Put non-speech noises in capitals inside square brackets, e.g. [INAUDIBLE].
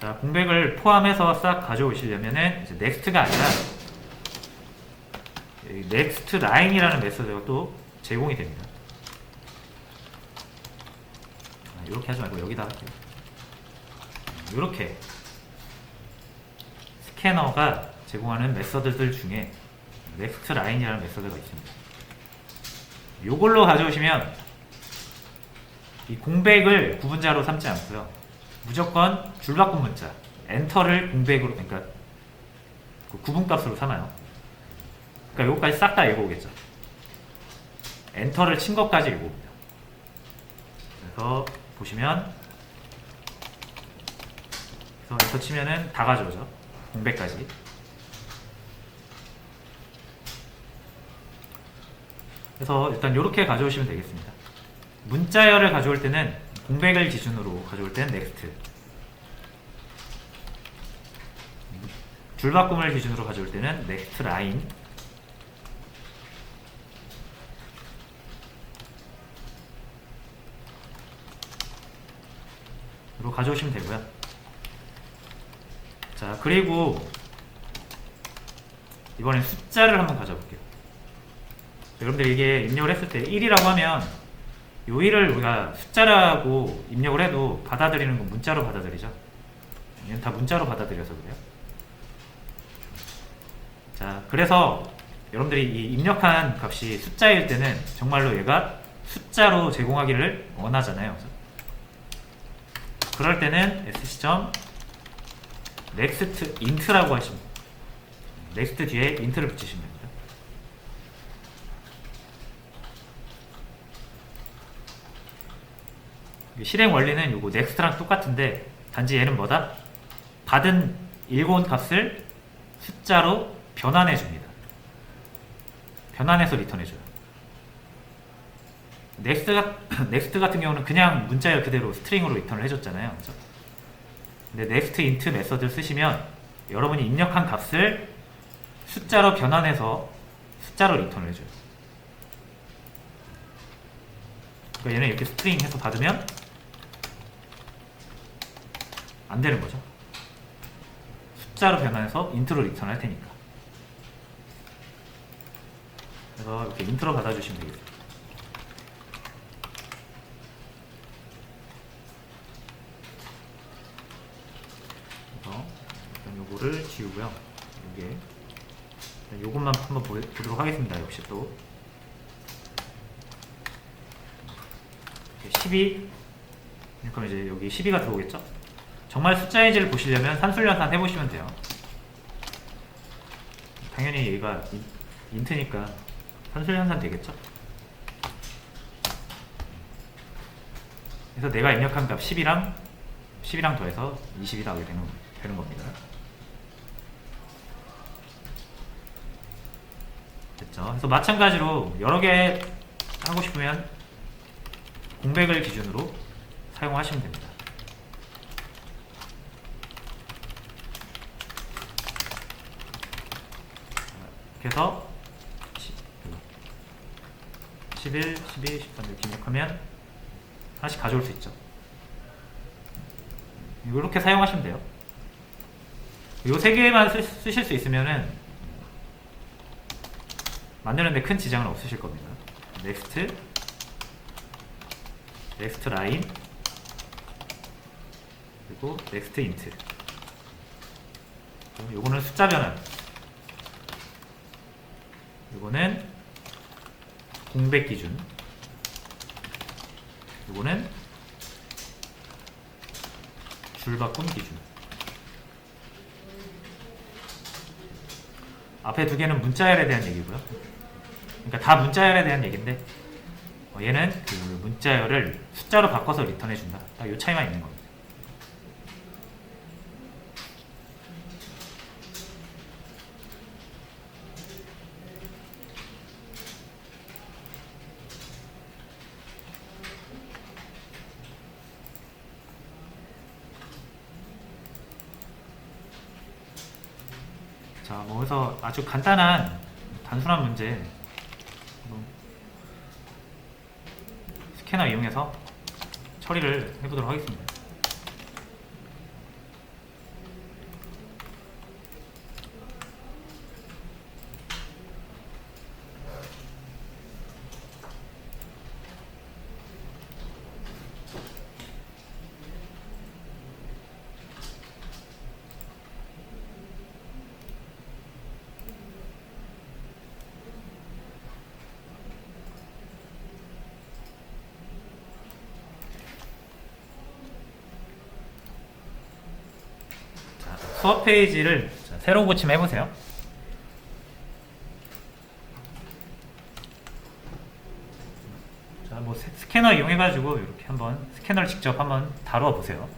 자, 공백을 포함해서 싹 가져오시려면은 이제 넥스트가 아니라 이 넥스트 라인이라는 메서드가 또 제공이 됩니다. 아, 이렇게 하지 말고 여기다 할게요. 이렇게 스캐너가 제공하는 메서드들 중에 넥스트 라인이라는 메서드가 있습니다. 이걸로 가져오시면 이 공백을 구분자로 삼지 않고요. 무조건 줄바꿈 문자 엔터를 공백으로 그러니까 그 구분값으로 삼아요. 그러니까 요거까지 싹 다 읽어오겠죠. 엔터를 친 것까지 읽어옵니다. 그래서 보시면 그래서 엔터 치면은 다 가져오죠. 공백까지. 그래서 일단 이렇게 가져오시면 되겠습니다. 문자열을 가져올 때는 공백을 기준으로 가져올 때는 넥스트 줄바꿈을 기준으로 가져올 때는 넥스트 라인 로 가져오시면 되고요. 자 그리고 이번엔 숫자를 한번 가져볼게요. 여러분들 이게 입력을 했을 때 1이라고 하면 요 1을 우리가 숫자라고 입력을 해도 받아들이는 건 문자로 받아들이죠. 얘는 다 문자로 받아들여서 그래요. 자, 그래서 여러분들이 이 입력한 값이 숫자일 때는 정말로 얘가 숫자로 제공하기를 원하잖아요. 그럴 때는 sc. next int라고 하시면 next 뒤에 int를 붙이시면 됩니다. 실행 원리는 요거 넥스트랑 똑같은데 단지 얘는 뭐다? 받은 읽어온 값을 숫자로 변환해 줍니다. 변환해서 리턴해 줘요. 넥스트, 같- [CLEARS THROAT] 넥스트 같은 경우는 그냥 문자열 그대로 스트링으로 리턴을 해줬잖아요. 그죠? 근데 넥스트 인트 메서드를 쓰시면 여러분이 입력한 값을 숫자로 변환해서 숫자로 리턴을 해줘요. 그러니까 얘는 이렇게 스트링 해서 받으면 안 되는 거죠. 숫자로 변환해서 인트로 리턴 할 테니까. 그래서 이렇게 인트로 받아주시면 되겠습니다. 그래서 요거를 지우고요. 일단 요것만 한번 보, 보도록 하겠습니다. 역시 또 12 그럼 이제 여기 12가 들어오겠죠? 정말 숫자인지를 보시려면 산술연산 해보시면 돼요. 당연히 얘가 인- 인트니까 산술연산 되겠죠? 그래서 내가 입력한 값 10이랑 10이랑 더해서 20이 나오게 되는, 되는 겁니다. 됐죠? 그래서 마찬가지로 여러 개 하고 싶으면 공백을 기준으로 사용하시면 됩니다. 그래서 11, 12, 13 이렇게 입력하면 하나씩 가져올 수 있죠. 이렇게 사용하시면 돼요. 요 세 개만 쓰, 쓰실 수 있으면은 만드는데 큰 지장은 없으실 겁니다. 넥스트, 넥스트 라인, 그리고 넥스트 인트. 요거는 숫자 변환. 요거는 공백 기준. 요거는 줄바꿈 기준. 앞에 두 개는 문자열에 대한 얘기고요. 그러니까 다 문자열에 대한 얘기인데 어, 얘는 그 문자열을 숫자로 바꿔서 리턴해 준다. 딱이 차이만 있는 겁니다. 자, 뭐 그래서 아주 간단한 단순한 문제 뭐 스캐너 이용해서 처리를 해보도록 하겠습니다. 수업 페이지를 자, 새로 고침 해 보세요. 자, 뭐 스- 스캐너 이용해가지고 이렇게 한번 스캐너를 직접 한번 다루어 보세요.